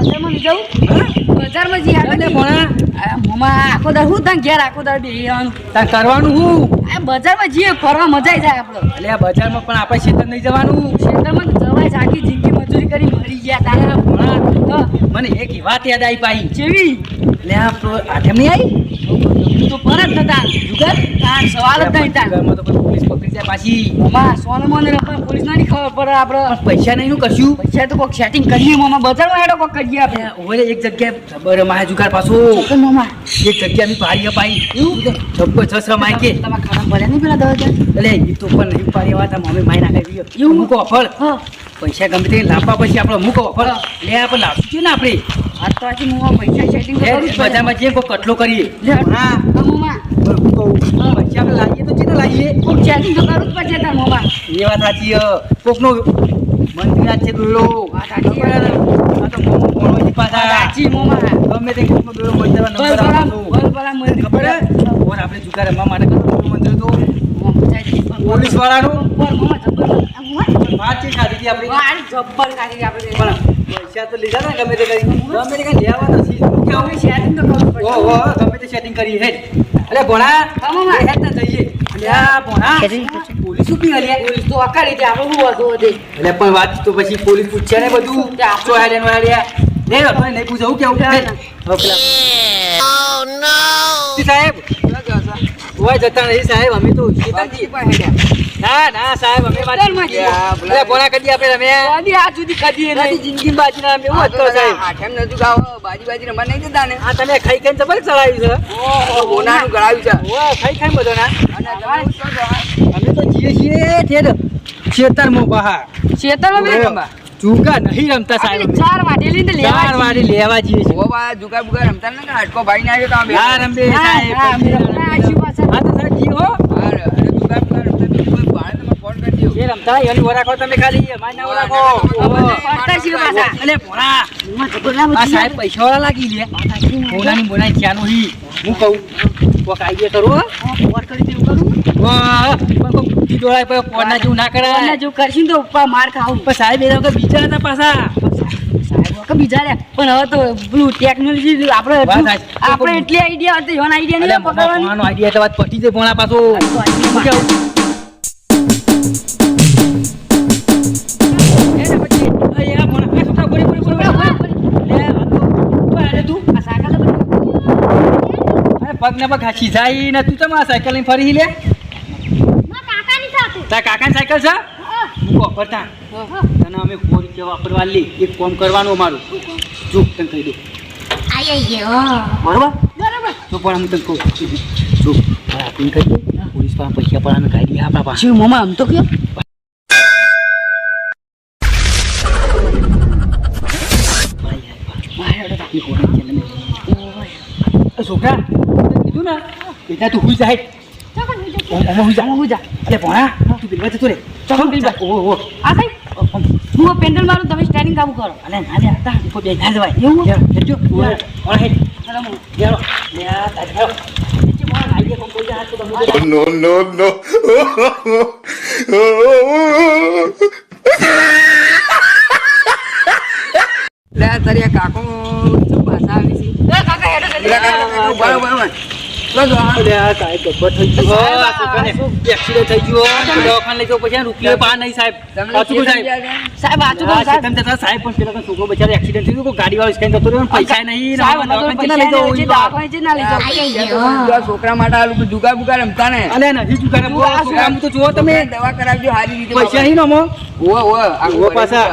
બજારમાં જાઉં? બજારમાં જઈ આગળ ભણા. આખો દર હું તને ઘેર આખો દર આવવાનું તાર કરવાનું હું? આ બજારમાં જઈએ ફરવા મજા આવી જાય આપણો. એટલે આ બજારમાં પણ આપણે ખેતર નહીં જવાનું. ખેતરમાં જવાય આખી જિંદગી મજૂરી કરી મરી ગયા તારા. ભણા. મને એક વાત યાદ આવી પાઈ. કેવી? એટલે આ આઠમ નહીં આવી તો પરત નતા. જુગાર? તાર સવાલ જ નહીં તાર તો પોલીસ પકડી જાય પાછી. મામા સોનમોન મને પોલીસ ના ખબર પડે આપણે પૈસા નહીં નું કશું પૈસા તો કોક સેટિંગ કરીએ મામા બજારમાં હેડો કોઈ કરીએ આપણે ઓલે એક જગ્યાએ. ખબર મારા જુગાર પાછો. મામા એક જગ્યા અમે પાડી અપાઈ. છ રમાય કે. તમારા ખાના ભર્યા નહીં પેલા હજાર એટલે એ તો પણ નહીં પાડી વાત મમ્મી માઈ નાખી એવું? મૂકો અફળ હા. પૈસા ગમે તે લાવવા પછી આપણે મૂકો અફળ લે આપણે લાવશું ને આપણે આ તો આજે મોમાં પૈસા સેટિંગ બજારમાં જઈએ કોઈ કટલો કરીએ. હા હા, મોમાં પણ હું કહું પૈસા લાવીએ તો ચેને લાવીએ? કોઈક સેટિંગ તો કરવું જ પડશે તાર મોમાં. એ વાત સાચી. કોકનો મંદિર છે દોડલો આ સાચી. સાચી મોમાં. ગમે તે કોકનો બલા મને ખબર હે? ઓર આપણે જુગાર રમવા માટે કયો મંદિર તો. પોલીસ વાળાનું પર મોમાં મોમાં વાત છે ખાધી હતી આપણી જબ્બર કાઢી આપણે. પણ પૈસા તો લીધા ને ગમે તે કરી. ગમે તે કઈ લેવા નથી કે હવે સેટિંગ તો કરવું પડશે. ઓ ઓ ગમે તે સેટિંગ કરી હેડ. અલે ભોણા મામા. હેડ ને જઈએ. અલે આ ભોણા પોલીસ ઊભી હલી. પોલીસ તો અકાળી દે આપણે શું વાતો એટલે પણ વાત તો પછી પોલીસ પૂછ્યા ને બધું. તે તો આડે નો નહીં પૂછવું કેવું. ના. પેલા જી સાહેબ. ઓય જતા નહીં સાહેબ અમે તો શેતાનજી. ના ના સાહેબ અમે વાત છીએ. ભોણા કદી આપણે કદી આ સુધી કદી નથી જિંદગી બાજી ના એવું જ કરો સાહેબ. આઠેમ નતું ગાવ. બાજી બાજી રમવા નહીં દેતા ને. આ તમે ખાઈ ખાઈને જબર ચડાવ્યું છે. ગોનાનું ગળાવ્યું છે. ખાઈ ખાઈને બધો ના? અમે તો જીએ છીએ ઠેર ખેતરમાં બહાર. શેતરમાં? બે રમવા ચૂકા નહીં રમતા સાહેબ ચાર વાડી લઈને લેવા ચાર વાડી લેવા જઈએ છીએ. ઓહો બા જુગાર બુગાર રમતા ને? હાડકો ભાઈ ના આવ્યો તો અમે ના રમે સાહેબ. હા તો સાહેબ જી હો. અરે જુગા બુગા રમતા તો કોઈ ભાડે તમે ફોન કરી દો. એ રમતા એની વરાખો તમે ખાલી અમારી ના વરાખો ઓહો. પડતા છીએ પાછા. અલે ભોળા. હું જબ્બર ના આ સાહેબ પૈસા વાળા લાગી લે. બોલાની બોલાની ક્યાંનું હી હું કહું કોક આઈડિયા કરો હો. ફોન કરી દેવું કરું. વાહ, પણ બુદ્ધિ દોડાય પછી ફોનના જેવું ના ફોનના કરાય. જેવું કરશું તો ઉપર માર ખાવું. પણ સાહેબ એ બીજા હતા પાછા. સાહેબ બીજા પણ હવે તો પેલું ટેકનોલોજી આપણે. આપણે એટલી આઈડિયા હતી આઈડિયા નહીં આઈડિયા તો વાત પટી જાય પાછો. પગ ને પગ ખાસી જાય ને તું તમારા સાયકલની ફરી લે? તારા કાકાની સાયકલ છે? મૂકો ફરતા તને અમે ફોન કે વાપરવા લે. એક કોમ કરવાનું અમારું. જો તને કહી દઉં. બરોબર? તો પણ હું તને કહું. જો આપીને કહી દઉં. પોલીસ પાસે પૈસા પણ અમે કાઢી આપણા પાસે. મામા આમ તો કયો? છોકરા કીધું ને બેટા તું હુઈ જા. હેઠ. ઓમ, ઓમ હુઈ જા. હુઈ જા. ભોણા તું બિલવા જતો રે ચાલો, બિલવા. ઓ ઓ આ કઈ હું પેન્ડલ મારું તમે સ્ટેરિંગ કાબુ કરો અને ના લે હતા ઉપર બે ના જવાય એવું? જો ઓર હે હેઠ. લેલો. લે, આ તારી હેલો. હેઠજે, ભોણા, લાગી જાય, પણ કોઈ હાથ તો તમે no, no, no. લે તારી કાકો શું ભાષા આવી છે કાકા હેડો જલ્દી. લે છોકરો માટે જુગા બુગા રમતા ને અલે નથી આમ તો જુઓ તમે દવા કરાવજો સારી રીતે પૈસા પાછા.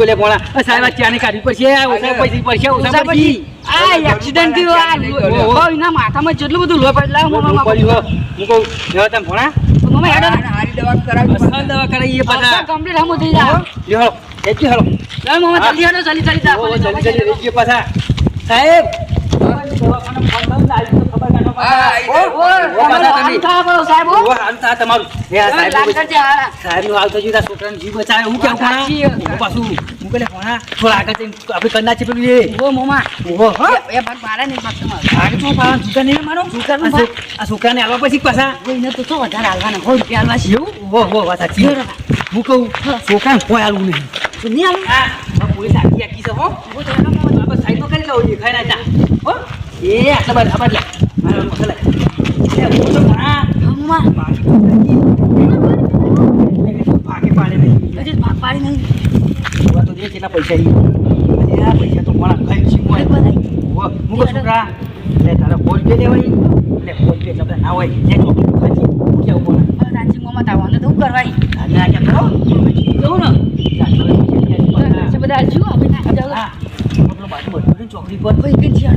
લે ભોળા આ સાહેબ આ ચાની કાઢી પડશે ઓસા પૈસા પડશે ઓસા પછી આ એક્સિડન્ટ થયો આ લો- ઓહો. એના માથામાં જેટલું બધું લોહી પડેલા મામા પડ્યું હો. હું. કહું લેવા તમે ભોળા મામા હેડો. હારી દવા કરાવી પસંદ દવા કરાવી એ બધા. કમ્પ્લીટ હમો થઈ જા લ્યો હેલો એટલી હેલો ચાલ મામા જલ્દી હેડો જલ્દી જલ્દી જા જલ્દી જલ્દી પાછા. સાહેબ દવાખાને ફોન કરું ને સાહેબ સાહેબ હાલવા પછી પાછા તો શું વધારે હાલવાના હોય રૂપિયા છે એવું વાત સાચી. હું કહું છોકરાને કોઈ હાલવું નહીં નહીં હાલવા? પોલીસ આખી આખી છે હો ને. આપણે કરી લઉં દેખાય ના હો એ આટલા બાદ આબાદ લે મારો પકડ લે એ હું તો ભણા હા, ભાગે પાડે નહીં હજી ભાગ પાડી નહીં. હવે તો જે કેટલા પૈસા હજી આ પૈસા તો ખાઈ છે મોય બધા. મુકો છોકરા લે તારા ફોન પે લેવાય એટલે ફોન પે એટલે ના હોય જે ચોકલેટ કેવું બોલા મોમાં તાવવાનું તો શું કરવાય? કરો જવું ને બધા હજુ આપણે. હા બાજુ બધું ચોકડી પર ભાઈ કે છે?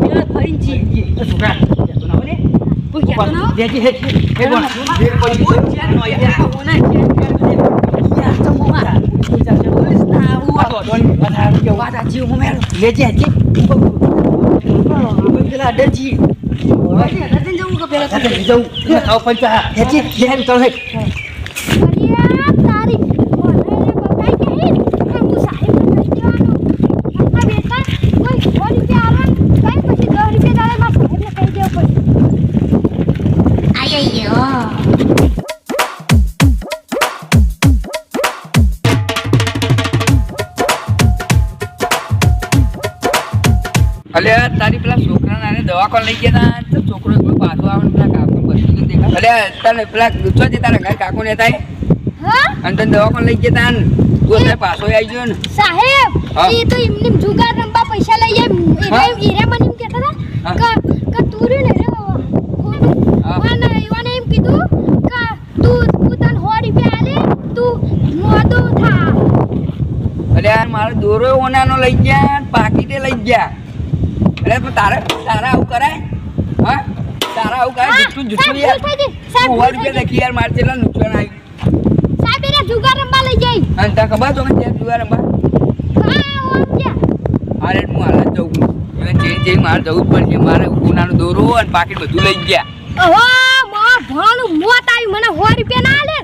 પેલા ફરીને જી. છોકરા જતો ના હોય ને કોઈ કહેતો ના હોય? દેજી હે હે બોલ બે પડી બોલ નો યાર મોના છે. તો મોમાં. પોલીસ ના આવું વાતો દોડી વધારે કેવું વાત સાચી મોમાં હેલો. લેજે હજી આપણે પેલા અડરજીને જવું કે પેલા જવું ખાવ પંચા હેજી લેન તો હે છોકરાને લઈ ગયા તો છોકરો પાછો આવે પેલા કાકુ બધું દેખાય. અલ્યા તને પેલા ગુસ્સો છે તારા ઘર કાકુ ને થાય અને તને દવાખાને લઈ ગયા તા તું અત્યારે પાછો આવી ગયો ને? સાહેબ. એ તો એમને જુગાર રંબા પૈસા લઈ. જાય. મને એમ કહેતા. હતા કે કે તું રે ને અને એમ કીધું કે તું તું તને 100 રૂપિયા આલે તું મોદો થા. અલ્યા મારો દોરો ઓનાનો લઈ ગયા પાકીટે લઈ ગયા. અરે પણ તારે તારા આવું કરાય હા? તારા આવું કરાય જુઠ્ઠું જુઠ્ઠું યાર. તું ભૂલ રૂપિયા લખી યાર મારે ચેલા નુકસાન આવ્યું સાહેબ એને જુગાર રમવા લઈ જઈ. અને તને ખબર તો કે ત્યાં જુગાર રમવા? હા અરે હું હાલ જ જઉં એટલે ચેન્જ ચેન્જ મારે જવું જ પડશે. મારે ઉનાનો દોરો અને પાકીટ બધું લઈ ગયા. ઓહો મા ભાણું મોત આવી મને 100 રૂપિયા ના આલે.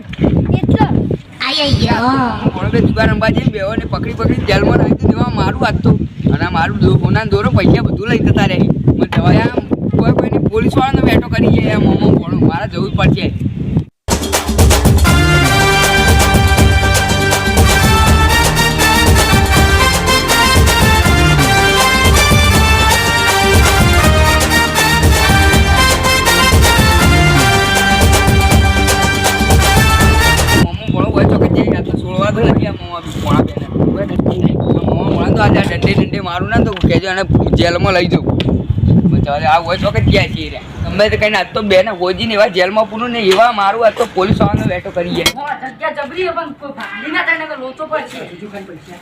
જુગાર રમવા જઈને બેવો ને પકડી પકડી જેલમાં નાખી દીધું મારું હાથ તો. અને આ મારું દો દોરો પૈસા બધું લઈ જતા રહે. મને જવા આમ કોઈ કોઈને પોલીસ વાળાને બેઠો કરી જાય મોમો ભણું મારે જવું પડશે. મારું ના તો કહેજો એને જેલમાં લઈ જવું. આ હોય તો કે જ્યાં છીએ રે. તે કહીને આજ તો બેને હોજીને એવા જેલમાં પૂરું ને એવા મારું આજ તો પોલીસ વાળાનો બેઠો કરી જગ્યા જબરી પણ કોઈ ના તો લોચો. બીજું કઈ પૈસા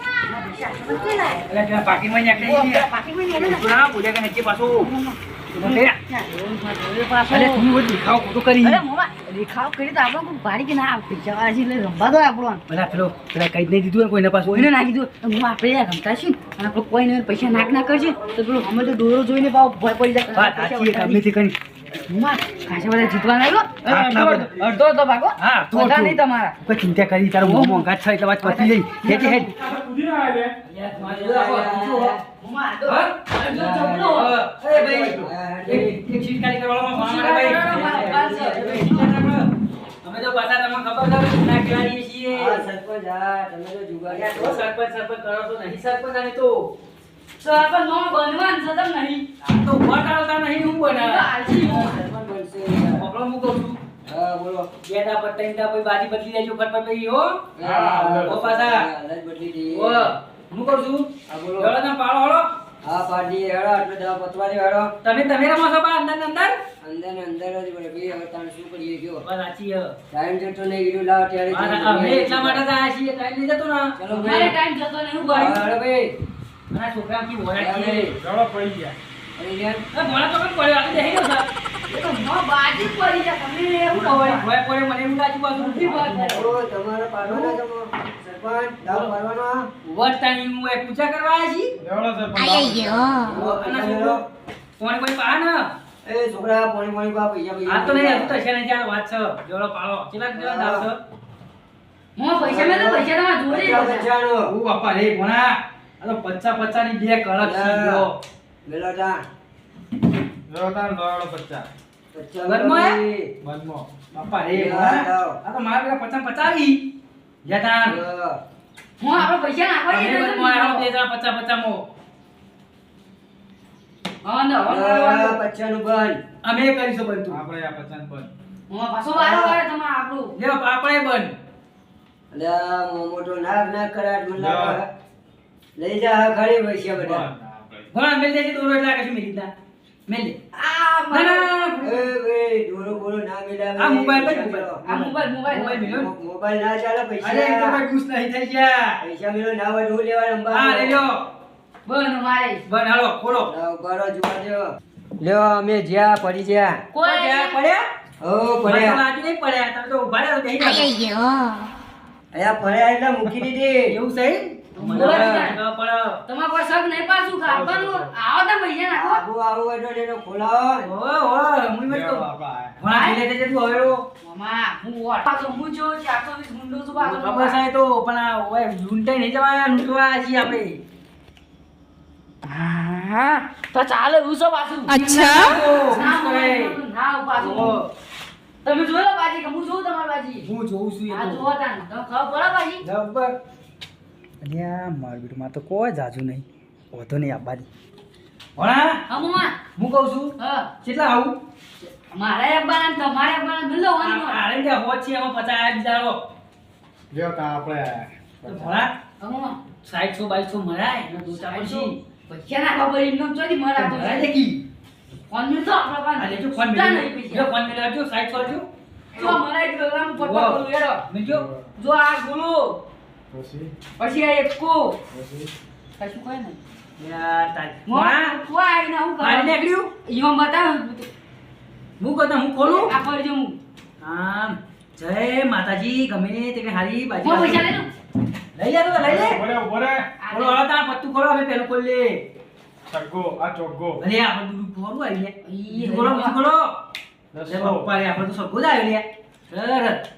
પાકીમાં કે નથી પાછું. અરે તું દેખાવ ખોટું કરી. દેખાવ કરી તો આપણે કોઈ ભાડી કે ના આવતી જવા છે એટલે રમવા દો આપણો. પેલા પેલો પેલા કઈ નહીં દીધું કોઈને પાસે કોઈને ના દીધું હું આપણે રમતા છું અને આપણે કોઈને પૈસા નાક ના કરશે તો પેલું અમે તો દોરો જોઈને ભાવ ભય પડી જાય વાત સાચી છે, ગમે તે કરી ખાસા બધા આવ્યો. અડધો ભાગો હા, બધા નહીં તમારા કોઈ ચિંતા કરી તારો બહુ મોંઘા થાય એટલે વાત પતી જઈ હેઠ હેઠ ભાઈ, એક- ભાઈ. તો પાછા તમને ખબર છે કે ના ખેલાડીએ છીએ. સરપંચ સરપંચ કરો તો નહીં. સરપંચ અને તો. સરપંચ નો બનવાન છે તમ નહીં. આ તો વોટ નહીં હું તો હું. સરપંચ બનશે પકડો હું કહું છું. બે દા પર ત્રણ દા પછી બાજી બદલી દેજો ફટફટ પછી હો. ઓ પાછા. ઓ હું કહું છું. હેડો આટલો દવા પતવાની હેડો. તમે તમે રમો છો બા અંદર ને અંદર? બસ સાચી હે. ત્યારે અમે એટલા માટે જ આયા છીએ ટાઈમ નહીં જતો ને. મારે ટાઈમ જતો નહીં હું ભાઈ. હેડો ભાઈ. મારા છોકરા કી વોરા છીએ. એ એ ભોળા તો કેમ પડ્યો આ તો ગયો છે. તો મોં બાજી જ પડી જાય તમને એવું ના હોય ભોય પડે મને એવું લાગ્યું પાછું નથી વાત. હું એ પૂજા કરવા આયા છી? અને કોણ કોઈ પા ને. આ તો નહીં હજુ તો છે ને ત્યાં વાત છે. જોડો પાડો. કેટલા કેટલા દાવ છે? મોં પૈસા મેં તો પૈસા તમારા જોડે જ હતા. ઓ બાપા રે ભોણા. આ પચ્ચા પચ્ચા ની બે છે જો. હે? બાપા રે આ તો મારા પેલા પચાસ પચાવી. જતા હું આપણો પૈસા નાખવા અમે તો હું આવો દે જણા પચા પચા મો હા ને પચા નું બંધ અમે કરીશું બધું આપણે આ પચાસ પર હું પાછો બારો આવે તમારે આપણું. લે આપણે બંધ અલ્યા મોટો નાક ના કરાટ મને લઈ જા ઘરે ખરી પૈસા બધા. ભણ મેલ દેજે દોરો એટલા કશું મેલી ના મેલ. આ ના ના, ના, ના. એ ડોરો બોરો ના મિલાવે આ મોબાઈલ પર આ મોબાઈલ મોબાઈલ. મોબાઈલ મોબાઈલ ના ચાલે અરે પૈસા એકદમ ઘૂસ નહીં થઈ ગયા. પૈસા મેલો ના હોય ઢોલ લેવા નંબર હા લે લ્યો. બન મારે. બન હાલો ખોલો બરો જોવા દો લ્યો અમે જ્યાં પડી ગયા કોઈ પડ્યા પડ્યા? ઓ પડ્યા. પડ્યા આજુ નહીં પડ્યા. તમે તો ઊભા રહ્યા બેહી ગયો અયા પડ્યા એટલે મૂકી દીધી. એવું સહી બોલો બીજા. તમારા પર શક નહીં પાછું ખાવાનું આવો તો પૈસા નાખો આબુ આવું હોય એનો ખોલાવો ઓય ઓય હું હવે મામા પાછો જો છું પાછો ખબર છે તો પણ આ ઓય લૂંટાઈ નહીં જવાના લૂંટવા છીએ આપણે. હા તો ચાલે એવું છે પાછું. અચ્છા ના પાછું. તમે જોયો લો બાજી કે હું જોઉં તમારી બાજી? હું જોઉં છું આ જોવા તો. તાન. તમે ખબર પડે બાજી? જબ્બર અલ્યા મારું બેટું માં તો કોઈ જાજુ નહીં. હોતો નહીં આબાદી ભણા હા મમ્મા હું કહું છું હા. કેટલા આવું? મારે અબ્બાના ને તમારે અબ્બાના મિલો વાની. આરે કે છે એમાં પચાસ આવો. લ્યો તા આપણે. તો ભણા હા મમ્મા સાઠસો છો મરાય એનો દોસ્તા પછી પૈસા નાખવા પડે એમને ચોથી મરા તો ભરાય દેખી ફોન ફોન મિલતો આપણા પાસે. આ લેજો ફોન મિલ જો ફોન મિલ આવજો સાઠસો આવજો જો મરાય તો આમ પટપટ વાહ. કરું હેડો. જો આ ગુરુ પછી? પછી આ એકો પછી? કશું કોઈ નહીં. યાર તારી મોં ભણા તું આવીને આવું મારી કરે નીકળ્યું? ઈવન બતાવ હું કહું હું ખોલું? આ ફરજો હું. આમ. જય માતાજી ગમે તે હારી બાજી હું પૈસા લઈ લઉં લઈ લે તો લઈ લે. બોલે બોલે ખોલો હવે તાર પત્તું ખોલો અમે પેલું ખોલી લે. છગ્ગો આ ચોગ્ગો. અરે આપણે દૂધ ખોલું આવી લે. ઈ ખોલો ખોલો. લે દસો બાપા રે આપણે તો સગો જ આવ્યો લે. સરસ.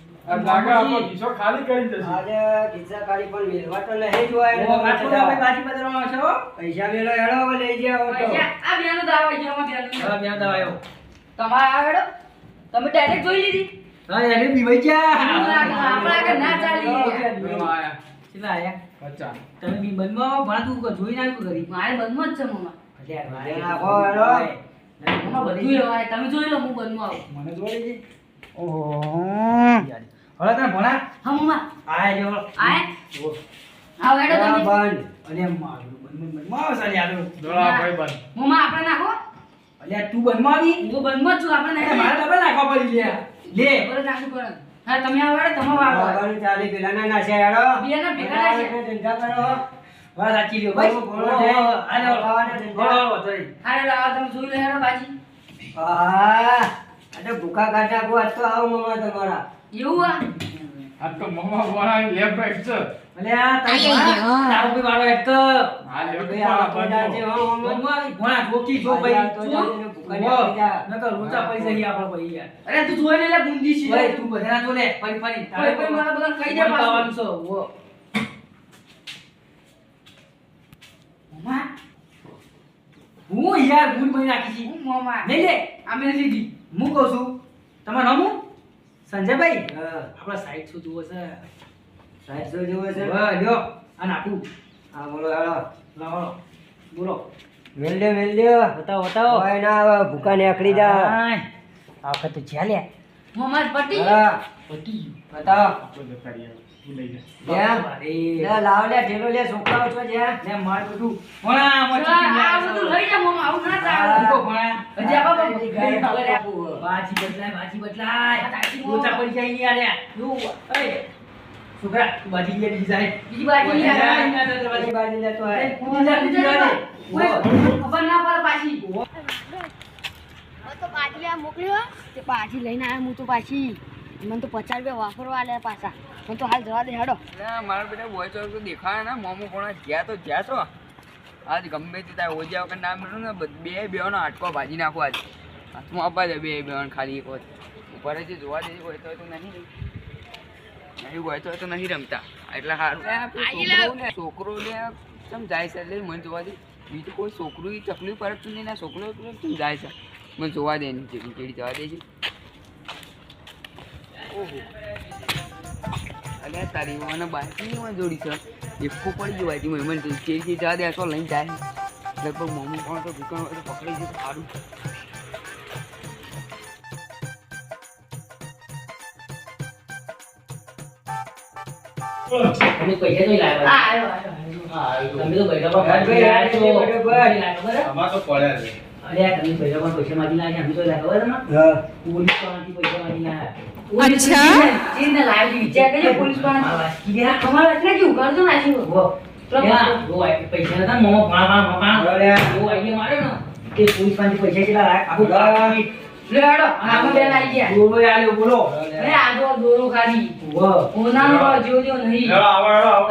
પૈસા બધું લઈ જા આ ખાલી કરી આજે પણ તો નહીં જોવાય. બાજી પૈસા હેડો લઈ બેનો દાવ આવ્યો તમારે આ હેડો. તમે ડાયરેક્ટ જોઈ લીધી. હા બીવાઈ આપણા આગળ- ના ચાલી કેટલા આયા. પચાસ તમે બી બંધમાં ભણા તું જોઈ નાખ્યું કરી. મારે બંધમાં જ છે મમ્મા. બધું તમે જોઈ લો હું બંધમાં આવું. મને જોઈ લેજે ઓહો. હવે તને ભણા? હા મમ્મા. આય જો. આય. આવો હેડો તમે. બંધ. અલે મારું બંધ બંધમાં આવે સાલી દોડા ભાઈ બંધ. મમ્મા આપણે નાખો. તું હું છું આપણે નાખી મારે ડબલ નાખવા પડી લે લે. બરોબર નાખવું પડે હા તમે આવો હેડો તમે આવો ચાલી બેના ભેગા છે ધંધા કરો. વાત સાચી લ્યો ભાઈ બોલો, બોલો, જય. આલે ધંધા. બોલો બોલો હા હેડો તમે જોઈ લો હેડો બાજી. આ આ તો ભૂખા કાઢા બહુ આજ તો આવો મમ્મા તમારા. એવું આ આ તો મમ્મા બોલા લેફ્ટ રાઈટ છે અલ્યા તારી ભણા તારો બી વાળો એક તો. આ લેફ્ટ ભાઈ આ પેલા છે, હો, મમ્મા. બંધમાં આવી ભણા જોકી જો આજે આ ભાઈ. તો જો. જાણીને ભૂખા ને આપી જા. નકર લોચા પડી જઈએ આપણે ભાઈ યાર. અરે તું જોઈ લે લે બુંદી છે. ભાઈ તું બધાના જો લે ફરી ફરી. ફરી ફરી મારા બધાને કહી દે પાછું. પાવાનું છે વો મમ્મા હું યાર ગુડ મહી નાખી છી. હું મમ્મા નહીં લે અમે લીધી હું કહું છું તમારું નામ હું સંજયભાઈ? હા. આપણા સાઈડ શું જુઓ છે? સાઈડ શું જુઓ છે? હા લ્યો આ નાખું હા બોલો હેડો લાવો બોલો. મેલ દે મેલ દે બતાવો બતાવો. ભાઈ ના આવે ભૂખા ને આકડી જા આ વખત તો જ્યાં લે? મમ્મા પટી હા. પટી બતાવો. છોકરા બાજી લે બીજી જાય બીજી બાજી લઈ જાય, આ. ના, ના, ના, બાજી બાજી. બાજી લેતો હોય. બીજી જા, બીજી જા ઓય, ખબર ના પડે પાછી. તો મોકલ્યો. તે લઈને આવ્યા હું તો પાછી. મને તો પચાસ રૂપિયા વાપરવા લે પાછા. મને તો હાલ જવા દે હેડો. ના મારા બેટા બોય ચોક તો દેખાય ને મોમો કોણા જ્યાં તો જ્યાં છો આજ ગમે તે તારે ઓજ્યા વગર ના મળ્યું ને બે બેવાનો આટકો ભાજી નાખો આજ. હાથમાં આપવા દે બે બેવાને ખાલી એક વખત. ઉપર જ જોવા દેજો હોય તો નહીં. નહીં હોય તો નહીં રમતા. એટલે સારું છોકરો ને કેમ જાય છે? એટલે મને જોવા દે. બીજું કોઈ છોકરું તકલીફ પડતું નહીં. ના છોકરો કેમ જાય છે? મને જોવા દે નહીં ચેડી ચેડી જવા દેજે ઓહો અલ્યા તારી મને બાકી જોડી છે એકકો પડી ગયો બાજી મને મને ચેડી ચેડી જવા દે તો લઈને જાય. લગભગ મમ્મી પણ તો દુકાન હોય તો પકડી જશે સારું. તમે પૈસા લાવ્યા. તમે તો પૈસા પણ? આમાં તો પડ્યા છે.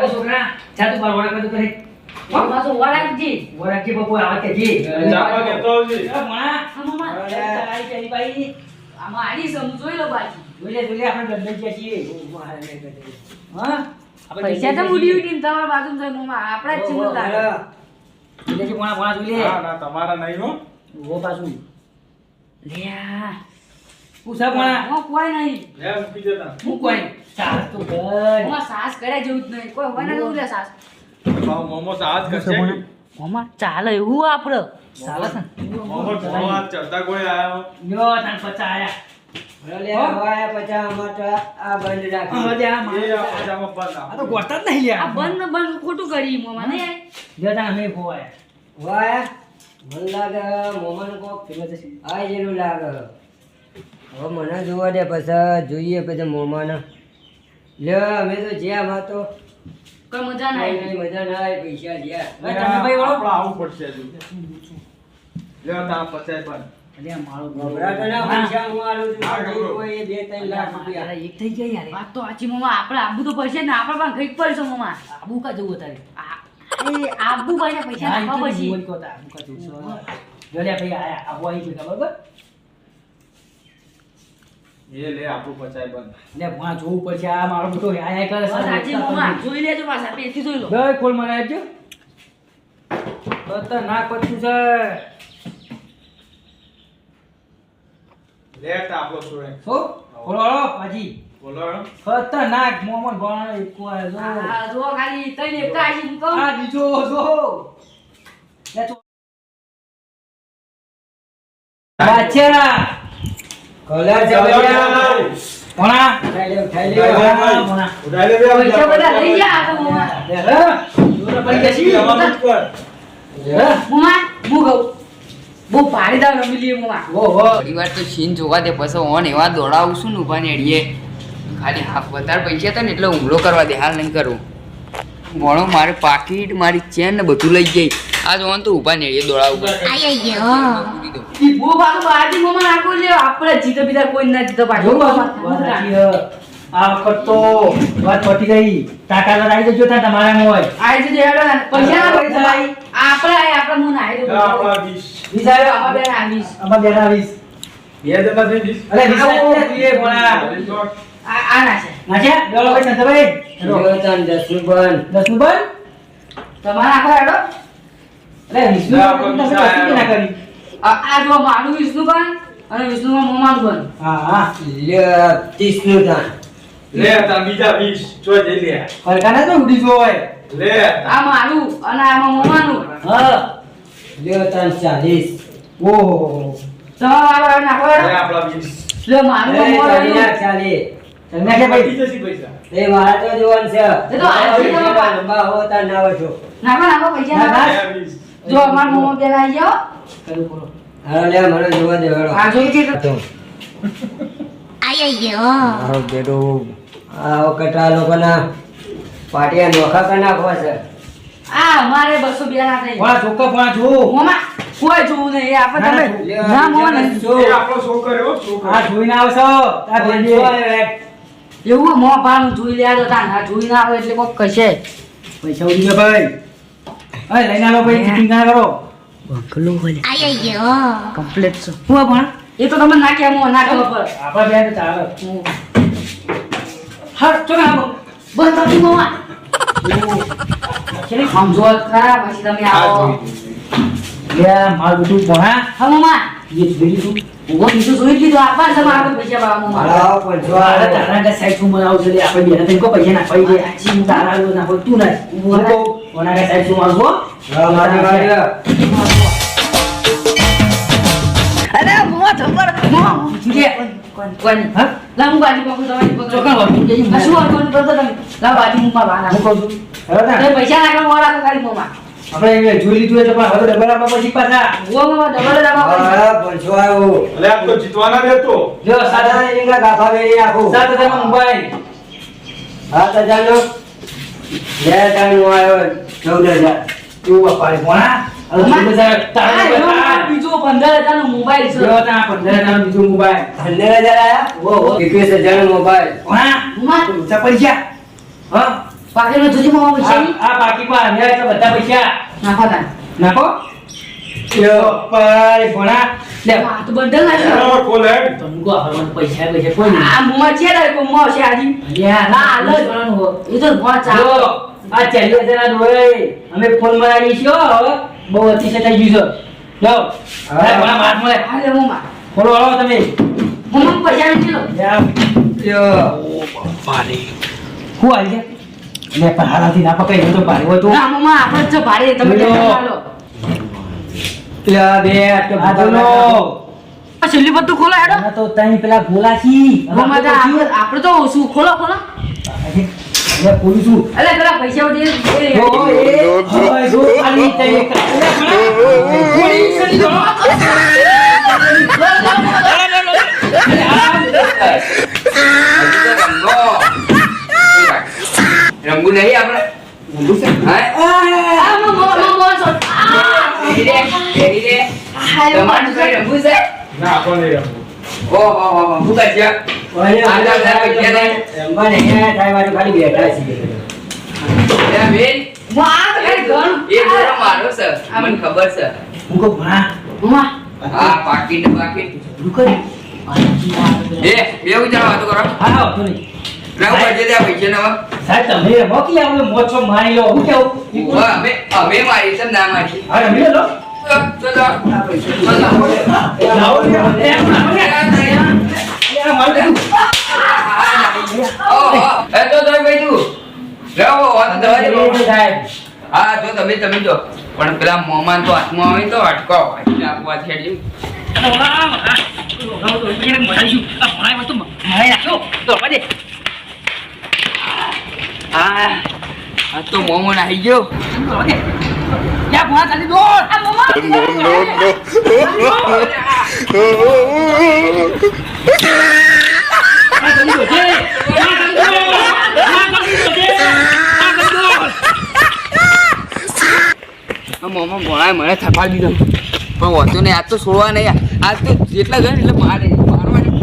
છોકરા જા તું બાર કરે પાછો વળાંકજી વરાજી બપો આવે કે જી ચાપા કહેતો આવજે. આ મામા તારી ચાલી પાડી. આમાં આની સમ જોઈ લો બાજી જોઈ લે, જોઈ લે, આપણે દંડ ગયા છીએ. હા? આપણે પૈસા તો ઉડી ઉડીને તમારા બાજુ જોઈ મામા આપણા જ ચિંતા છીએ. જોઈ લેજે, ભણા, ભણા, જોઈ લે. ના, ના, તમારા નહીં હો. ઊભો પાછું. લ્યા પૂછા ભણા. હું કોઈ નહીં લે, મૂકી દેતા. હું કોઈ. ચાલ તો ઘર. મામા સાસ કર્યા જેવું જ નહીં કોઈ હોય ના તો સાસ ભાવ મોમો સાજ કરશે? ચાલે એવું આપણે ચાલે છે. ચડતા કોઈ આયા. તાન પચા આયા. મને જેવું લાગે. હવે મને જોવા દે પછી જોઈએ પછી મોમાને. લે અમે તો જ્યાં માં તો કોઈ મજા ના આવી. મજા ના આવી પૈસા જ્યાં તમે ભાઈ વાળો? આવું પડશે લે, તા પચાય બંધ. અલ્યા, મારો ગભરાટો પૈસા હું આલું છું પણ ગભરો. કોઈ એ બે ત્રણ લાખ રૂપિયા. એક થઈ ગયા યાર. વાત તો સાચી મામા આપણે આબુ તો પડશે ને. આપણે પણ કંઈક પડશે મમા આબુ કા જવું તારે એ આબુ ભાઈને પૈસા આબુ કા જવું જો લે ભાઈ આયા આબુ આવી ગયું બરાબર એ લે, આપણું પચાય બંધ. લે ભણા જોવું પડશે આ મારો મોટો આ કરે સાચી મામા જોઈ લેજો પાછા પેથી જોઈ લો. બે કોલ મને આપજો. ખતરનાક પત્તું છે. લે, તો આપણો છોડે. હો ખોલો પાજી ખતરનાક મોમન ભણા એકો આયો જો આ જો ખાલી તઈને એક આજી કહું. આ બીજો જો લે તો બાદશાહ કલર કોણા ઉઠાઈ લે, ઉઠાઈ લે. ભણા. લે, પૈસા બધા લઈ જા આ મોમા મામા હા. જોરે પડી જશે. જવાનું કર. હા. મામા કહું? બહુ ભારે દાવ રમી લઈએ મામા ઓહો થોડી વાર તો સીન જોવા દે પછી ઓન એવા દોડાવું છું ને ઊભા નેડીએ ખાલી હાફ વધારે પૈસા હતા ને એટલે હુમલો કરવા દે હાલ નહીં કરું. ઘણો મારે પાકીટ મારી ચેન ને બધું લઈ જઈ આ જોવાનું તો ઊભા નેડીએ દોડાવું. આઈ આઈ ઈ બહુ પાછું બહારથી મામા નાખો લે આપણે જીતો બીજા કોઈ ના જીતો જો પાછું વાત સાચી છે. આ વખત વાત પટી ગઈ. ટાટા લડાઈ જજો ત્યાં તમારા હોય. આઈ જજો હેડો પૈસા ના પૈસા પૈસા આપણે આપણે હું નાઈ લે, દઉં આપણા વીસ. વિચાર્યો આમાં બેન આવીશ આમાં બેન આવીશ બે જણા થઈ વીસ. અરે વિચાર જોઈએ ભણા ચાલીસ આ આ ના છે. નાચ્યા ડોલો ભાઈ સંતભાઈ. જો તન દસનું બંધ. દસનું બંધ તમારે આખો હેડો. અરે વિષ્ણુ ના કરી. આ આ જો મારું વિષ્ણુ અને વિષ્ણુમાં મોમાનું બન હા હા લે, ત્રીસનું દાન. લે, તારા બીજા વીસ. જો જઈ લે. ફરકાના તો ઉડી જો હોય લે. આ મારું અને આમાં મોમાનું હા લે, તન ચાલીસ. ઓહો તમારે વાળો નાખો લે, હેડો આપણા લે મારું મોમાનું ચાલી નાખ, ચાલી. તમે કે ભાઈ પતી જશે પૈસા. એ મારે તો જોવાનું છે. એ તો આજથી તમે પા- લંબા ના હોય છો. નાખો નાખો પૈસા નાખો. જો અમાર મોમો પેલા આવી જાઓ કરું પૂરો હાલો, લે, મને જોવા દે, હાલો. આ જોઈ કે મારો બેડો આ વખત આ લોકોના પાટિયા નોખા કરી નાખવા છે. આ મારે બસો બે ના થઈ વાહ ચોખ્ખા ભણા જો. મોમા કોઈ જોવું નહીં. આપણે તમે ના, ના મોમા નહીં. જો. આપણો હો, છોકરો. આ જોઈને આવશો. આ આવે, એવું મો પાનું જોઈ લે તો તાન જોઈ ના આવે એટલે કોક કશે પૈસા ઉડી ગયા ભાઈ. અરે લઈને આવો ભાઈ ચીટિંગ ના કરો. કમ્પ્લીટ છે. હું પણ? એ તો તમે ના કહેવા ના પર પડે. આપણા બે તો ચાલે. હર તો ના. બસ તો મામા મોવા ને? આમ જો ખરા પછી તમે આવો. લે માર બધું ભણા હા? મામા એ જોઈ લીધું. ઊભો બીજું જોઈ લીધું. આપવા છે મારા પૈસા પાવા મામા હાલો પંચો તારા તારા કે સાઈડ શું બનાવું છે લે આપણે બેને તને કોઈ પૈસા નાખવા દે. આછી તારા લો નાખો તું ના હું ઓના કે સાઈડ શું મારું છો હા, મારી વાત. અરે મામા થપ્પડ મામા જે કોણ? હા? લા હું બાજી પકડું તમારી પકડ. ચોકન વાળું. શું વાળું કરતો તમે? લા બાજી હું વાળા હું કહું છું. હવે ના? તમે પૈસા નાખવા વાળા ખાલી મામા. આપણે એ જોઈ લીધું એટલે પણ હવે ડબલ આપવા પછી પાછા. ઓ મામા ડબલ ડબલ હા, પંચો આવ્યો. એટલે આપ તો જીતવાના જો સાત સાદા રીંગણા ગાફા વેરી આખો. સાત હજાર મુંબઈ. હા સાત હજારનો. બે હજારનો આવ્યો, ચૌદ હજાર. બીજો પંદર હજાર નો મોબાઈલ છે. પંદર હજારનો બીજો મોબાઈલ. પંદર હજાર આયા? મોબાઈલ. ભણા પૈસા. હા? પાકેલો જોજી મામા પૈસા. આ બાકી આવ્યા બધા પૈસા. નાખો નાખો. લ્યો પર ભણા લે તો પૈસા પૈસા કોઈ નહીં આ મુમાં છે ને કોઈ મો છે આજી. અલ્યા ના, ના લો. જોવાનું હો. એ તો ચાલો આ દોરે અમે ફોન મારી છીએ હવે બહુ અતિશય થઈ ગયું છે. લો હવે માર મળે. હાલે મુમાં ફોલો હળો તમે. મુમાં પૈસા નથી લો. હું આવી ગયા? લે પણ હાલાથી ના પકડી હું તો ભારે હોય તો. ના મુમાં આપણે જ ભારે. તમે લો. ટેન્શન ના લો બે તો આ છેલ્લી બધું ખોલો હેડો આના તો તઈ પેલા ગોલા છી આપણે તો શું ખોલો ખોલો અરે પૂરું છું અલે પેલા પૈસા ઉડી જો એ હવે જો ખાલી તઈ કરી દો રંગુ નહીં આપણે હા તો તો ખબર છે હું કહું ભણા મુમાં હા પાકીટ પાકીટ એ બે ઉજારો વાતો કરો હા તો ના કરજે દે પૈસા ના સાહેબ તમે રમો કે મોછો મારી લો હું કેવું ઈ અમે અમે મારી છે ના મારી હા રમી લો ચલો ચલો આ પૈસા ચલો લાવો લે. એ, લાવો લે. એ, લાવો લે. એ, આ મારું ઓહો એ તો તમે ભાઈ તું લેવો દવા દે સાહેબ હા જો તમે તમે જો પણ પેલા મોમાન તો હાથમાં આવે તો અટકો એટલે આપવા છેડ્યું તો આ તો મોમો આવી ગયો. આ મોમો ભણાય મને થપાડી દીધો. પણ હોતો નહીં આજ તો છોડવા નહીં. આજ તો જેટલા ગયો એટલે મારે. મારવાની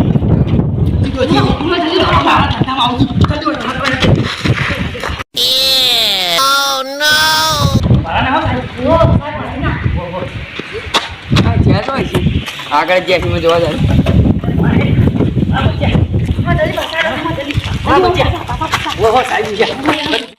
હા, જ્યાં તો હશે. આગળ જ્યાં છે, મેં જોવા જાય. ઓહો, સાહેબ, જા.